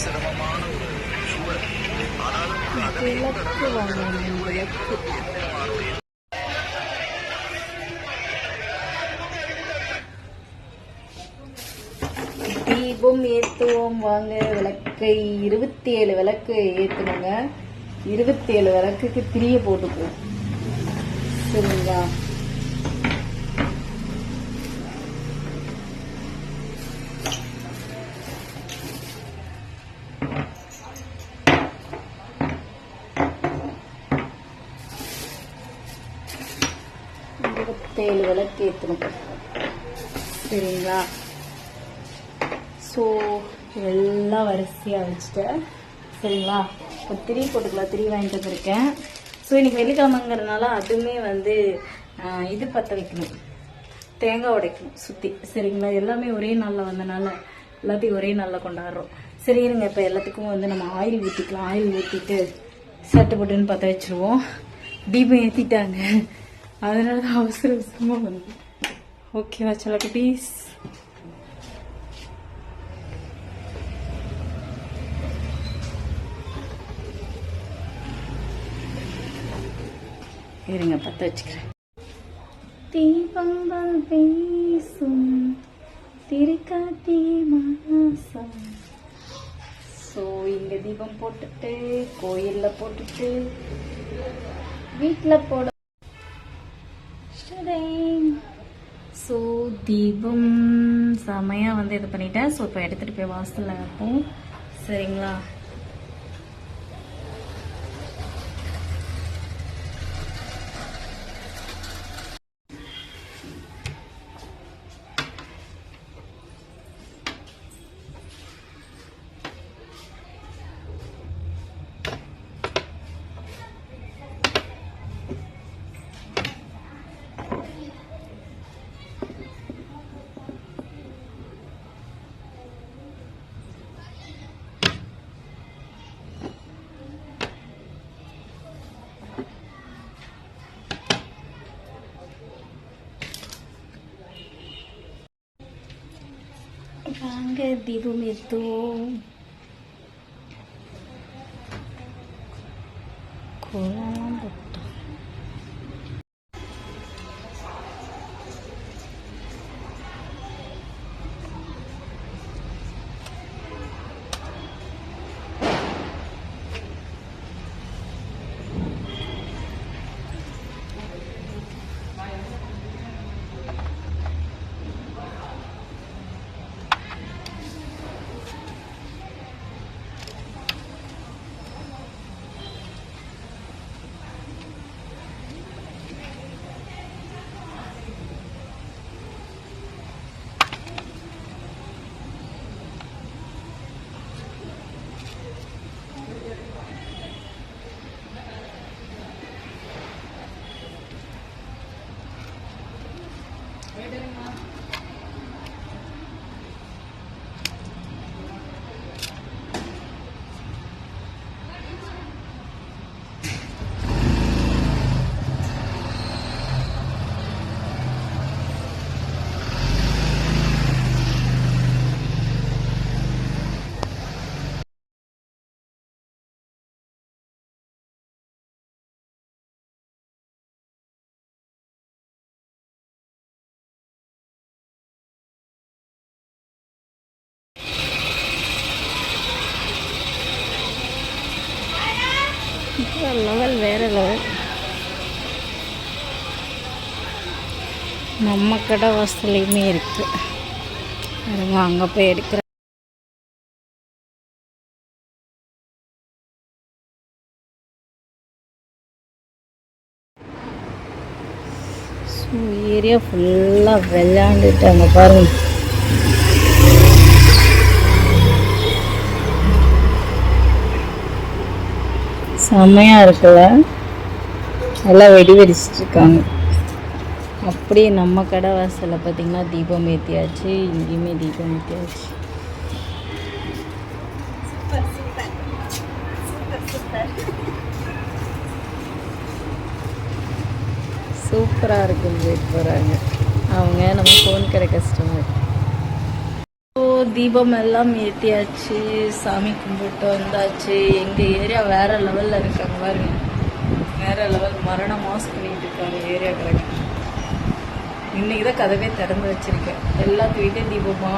சிரமமான ஒரு சூழல். ஆனாலும் அதனை தீபம் ஏத்துவோம் வாங்க. விளக்கை இருபத்தி ஏழு விளக்கு ஏத்துனோங்க. இருபத்தி ஏழு விளக்குக்கு திரிய போட்டுக்குவோம். சரிங்களா? இருபத்தேழு விளக்கு ஏற்றணும் சரிங்களா? ஸோ எல்லாம் வரிசையாக வச்சுட்டேன் சரிங்களா? இப்போ திரி போட்டுக்கலாம் திரி வாங்கிட்டு வந்திருக்கேன். ஸோ இன்றைக்கி வெள்ளிக்கிழமைங்கிறதுனால அதுவுமே வந்து இது பற்ற வைக்கணும். தேங்காய் உடைக்கணும் சுற்றி சரிங்களா? எல்லாமே ஒரே நாளில் வந்தனால எல்லாத்தையும் ஒரே நாளில் கொண்டாடுறோம். சரி இருங்க. இப்போ எல்லாத்துக்கும் வந்து நம்ம ஆயில் ஊற்றிக்கலாம் ஆயில் ஊற்றிட்டு சட்டு போட்டுன்னு பற்ற வச்சுருவோம். தீபம் ஏற்றிட்டாங்க அதனால தான் அவசர அவசரமாக வந்து ஓகேவா சில குட்டீஸ் இருங்க பற்ற வச்சுக்கிறேன். தீபங்கள் பேசும் திருக்காட்டி மாசம். ஸோ இங்க தீபம் போட்டுட்டு கோயில்ல போட்டுட்டு வீட்டில் போட தீபம் செமையாக வந்து இது பண்ணிட்டேன். ஸோ இப்போ எடுத்துகிட்டு போய் வாசலில் வைப்போம். சரிங்களா? வாங்க தீபம் ஏற்றுவோம் கோலம் போட்டோம் லெவல் நம்ம கடை வாசலையுமே இருக்கு. பாருங்க அங்கே போய் எடுக்கிற ஏரியா ஃபுல்லாக விளையாண்டுட்டாங்க பாருங்க. செம்மையாக இருக்குல்ல? எல்லாம் வெடி வெடிச்சிட்டு இருக்காங்க. அப்படியே நம்ம கடை வாசலில் பார்த்தீங்கன்னா தீபம் ஏற்றியாச்சு இங்கேயுமே தீபம் ஏற்றியாச்சு சூப்பராக இருக்குன்னு போயிட்டு போகிறாங்க அவங்க நம்ம ஃபோன் கடை கஸ்டமர் தீபம் எல்லாம் ஏற்றியாச்சு சாமி கும்பிட்டு வந்தாச்சு. எங்கள் ஏரியா வேற லெவலில் இருக்காங்க பாருங்க. வேற லெவல் மரண மாஸ் பண்ணிட்டு இருக்காங்க ஏரியாக்காரங்க இன்னைக்கு தான் கதவே திறந்து வச்சிருக்கேன். எல்லாத்து வீட்டையும் தீபமா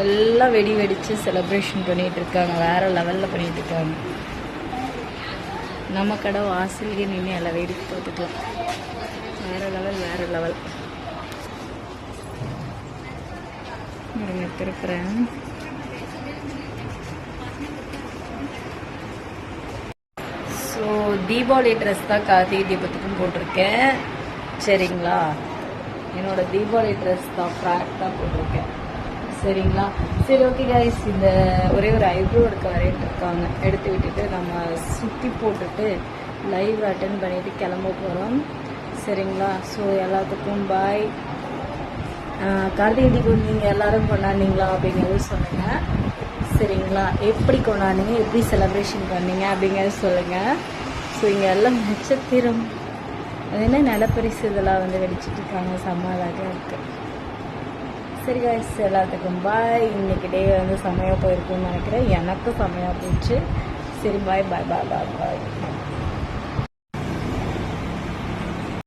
எல்லாம் வெடி வெடிச்சு செலப்ரேஷன் பண்ணிட்டு இருக்காங்க. வேற லெவலில் பண்ணிட்டு இருக்காங்க. நம்ம கடை வாசலுக்கு நின்று எல்லாம் வேடிக்கை பார்த்துக்கலாம். வேற லெவல் வேற லெவல் திருப்புறேன் ஸோ தீபாவளி ட்ரெஸ் தான் கார்த்திகை தீபத்துக்கும் போட்டிருக்கேன். சரிங்களா? என்னோட தீபாவளி ட்ரெஸ் தான் ஃப்ராக் தான் போட்டிருக்கேன். சரிங்களா? சரி ஓகே கைஸ் இந்த ஒரே ஒரு ஐப்ரோ எடுக்க வரையிட்டு இருக்காங்க. எடுத்து விட்டுட்டு நம்ம சுற்றி போட்டுட்டு லைவ் அட்டன் பண்ணிட்டு கிளம்ப போகிறோம் சரிங்களா? ஸோ எல்லாத்துக்கும் பாய் கார்த்திகை தீபம் நீங்கள் எல்லாரும் கொண்டாடினீங்களா அப்படிங்கிறது சொல்லுங்கள் சரிங்களா? எப்படி கொண்டாடினீங்க? எப்படி செலப்ரேஷன் பண்ணீங்க அப்படிங்கிறது சொல்லுங்கள் ஸோ இங்கே எல்லாம் நட்சத்திரம். அது என்ன நிலப்பரிசு இதெல்லாம் வந்து வெடிச்சிட்டு இருக்காங்க செம்ம அழகாக இருக்கு. சரி காய்ஸ் எல்லாத்துக்கும் பாய் இன்னைக்கு டே வந்து செம்மையாக போயிருக்குன்னு நினைக்கிறேன். எனக்கும் செம்மையாக போச்சு. சரி பாய் பாய் பாய் பாய் பாய்